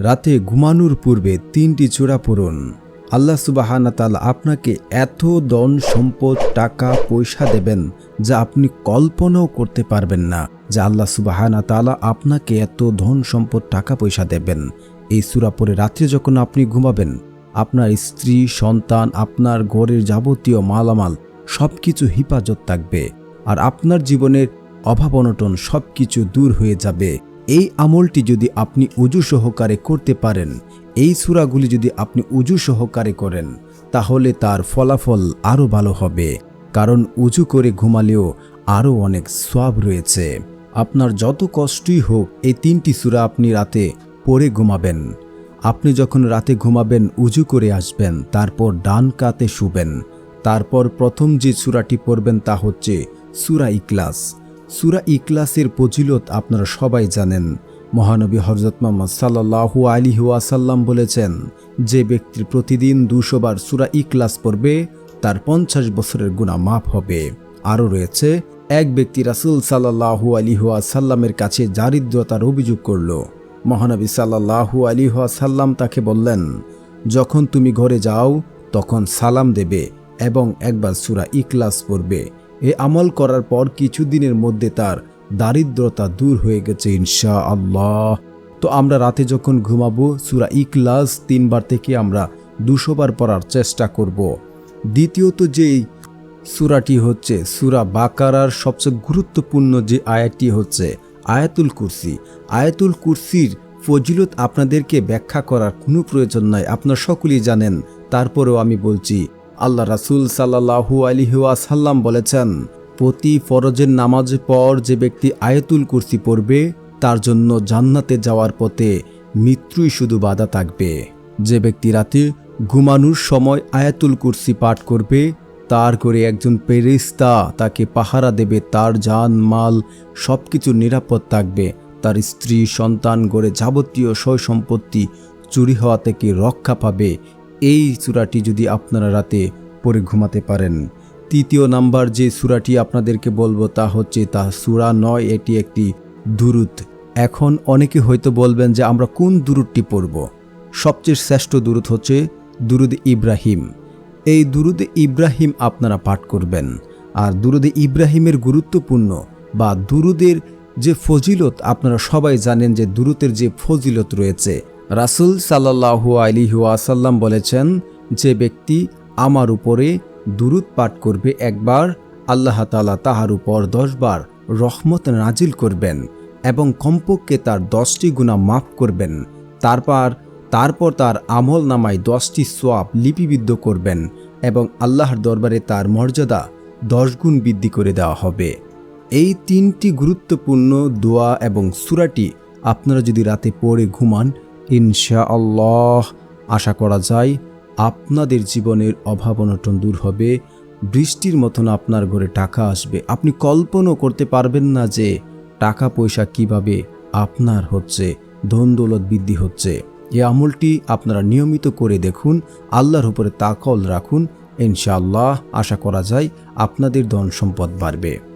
রাতে ঘুমানোর পূর্বে তিনটি চূড়া পড়ুন। আল্লাহ সুবাহানা তালা আপনাকে এত ধন সম্পদ, টাকা, পয়সা দেবেন যা আপনি কল্পনাও করতে পারবেন না, যে আল্লাহ সুবাহানা তালা আপনাকে এত ধন সম্পদ, টাকা, পয়সা দেবেন। এই সুরা পরে রাত্রে যখন আপনি ঘুমাবেন, আপনার স্ত্রী, সন্তান, আপনার ঘরের যাবতীয় মালামাল সব কিছু হিফাজত থাকবে আর আপনার জীবনের অভাব অনটন সব কিছু দূর হয়ে যাবে। এই আমলটি যদি আপনি উজু সহকারে করতে পারেন, এই সুরাগুলি যদি আপনি উজু সহকারে করেন, তাহলে তার ফলাফল আরও ভালো হবে, কারণ উজু করে ঘুমালেও আরও অনেক সোয়াব রয়েছে। আপনার যত কষ্টই হোক, এই তিনটি সুরা আপনি রাতে পড়ে ঘুমাবেন। আপনি যখন রাতে ঘুমাবেন, উজু করে আসবেন, তারপর ডান কাতে শুবেন। তারপর প্রথম যে সুরাটি পড়বেন, তা হচ্ছে সুরা ইকলাস সুরা ইকলাসের ফজিলত আপনারা সবাই জানেন। মহানবী হরজত মোহাম্মদ সাল্লাহু আলী ওয়াসাল্লাম বলেছেন, যে ব্যক্তির প্রতিদিন দুশো বার সুরা ইকলাস পড়বে, তার পঞ্চাশ বছরের গুণা মাফ হবে। আরও রয়েছে, এক ব্যক্তি রাসুল সাল্লাহু আলী ওয়াসাল্লামের কাছে দারিদ্রতার অভিযোগ করল। মহানবী সাল্লাহু আলী ওয়াসাল্লাম তাকে বললেন, যখন তুমি ঘরে যাও, তখন সালাম দেবে এবং একবার সুরা ইকলাস পড়বে। এ আমল করার পর কিছুদিনের মধ্যে তার দারিদ্রতা দূর হয়ে গেছে ইনশা আল্লাহ তো আমরা রাতে যখন ঘুমাবো, সুরা ইকলাস তিনবার থেকে আমরা দুশোবার পড়ার চেষ্টা করব। দ্বিতীয়ত যেই সুরাটি হচ্ছে সুরা বাকারার সবচেয়ে গুরুত্বপূর্ণ যে আয়াতটি হচ্ছে আয়াতুল কুরসি। আয়াতুল কুরসির ফজিলত আপনাদেরকে ব্যাখ্যা করার কোনো প্রয়োজন নাই, আপনার সকলেই জানেন। তারপরেও আমি বলছি আল্লাহ রাসুল সাল্লাহু আলিহাসাল্লাম বলেছেন, প্রতি ফরজের নামাজ পর যে ব্যক্তি আয়াতুল কুরসি পড়বে, তার জন্য জান্নাতে যাওয়ার পথে মৃত্যুই শুধু বাধা থাকবে। যে ব্যক্তি রাতে ঘুমানোর সময় আয়াতুল কুরসি পাঠ করবে, তার করে একজন পেরিস্তা তাকে পাহারা দেবে, তার যান মাল সব কিছু নিরাপদ থাকবে। তার স্ত্রী, সন্তান গড়ে যাবতীয় সয় সম্পত্তি চুরি হওয়া থেকে রক্ষা পাবে এই চূড়াটি যদি আপনারা রাতে পরে ঘুমাতে পারেন। তৃতীয় নাম্বার যে সুরাটি আপনাদেরকে বলব তা হচ্ছে তা সুরা নয়, এটি একটি দুরুদ। এখন অনেকে হয়তো বলবেন যে আমরা কোন দুরুদটি পড়ব? সবচেয়ে শ্রেষ্ঠ দুরুদ হচ্ছে দুরুদ ইব্রাহিম। এই দুরুদ ইব্রাহিম আপনারা পাঠ করবেন। আর দুরুদে ইব্রাহিমের গুরুত্বপূর্ণ বা দুরুদের যে ফজিলত, আপনারা সবাই জানেন যে দুরুতের যে ফজিলত রয়েছে রাসুল সাল্লাহু আলিহাসাল্লাম বলেছেন, যে ব্যক্তি আমার উপরে দুরুদ পাঠ করবে একবার, আল্লাহ তালা তাহার উপর দশবার রহমত নাজিল করবেন এবং কমপক্ষে তার দশটি গুণা মাফ করবেন। তারপর তারপর তার আমল নামায় দশটি সোয়াব লিপিবিদ্ধ করবেন এবং আল্লাহর দরবারে তার মর্যাদা দশ গুণ বৃদ্ধি করে দেওয়া হবে। এই তিনটি গুরুত্বপূর্ণ দোয়া এবং সুরাটি আপনারা যদি রাতে পড়ে ঘুমান ইনশা আল্লাহ আশা করা যায় আপনাদের জীবনের অভাব অনটন দূর হবে, বৃষ্টির মতন আপনার ঘরে টাকা আসবে। আপনি কল্পনাও করতে পারবেন না যে টাকা পয়সা কীভাবে আপনার হচ্ছে, ধন দৌলত বৃদ্ধি হচ্ছে। এই আমলটি আপনারা নিয়মিত করে দেখুন, আল্লাহর উপরে তাকল রাখুন, ইনশাআল্লাহ, আশা করা যায় আপনাদের ধন সম্পদ বাড়বে।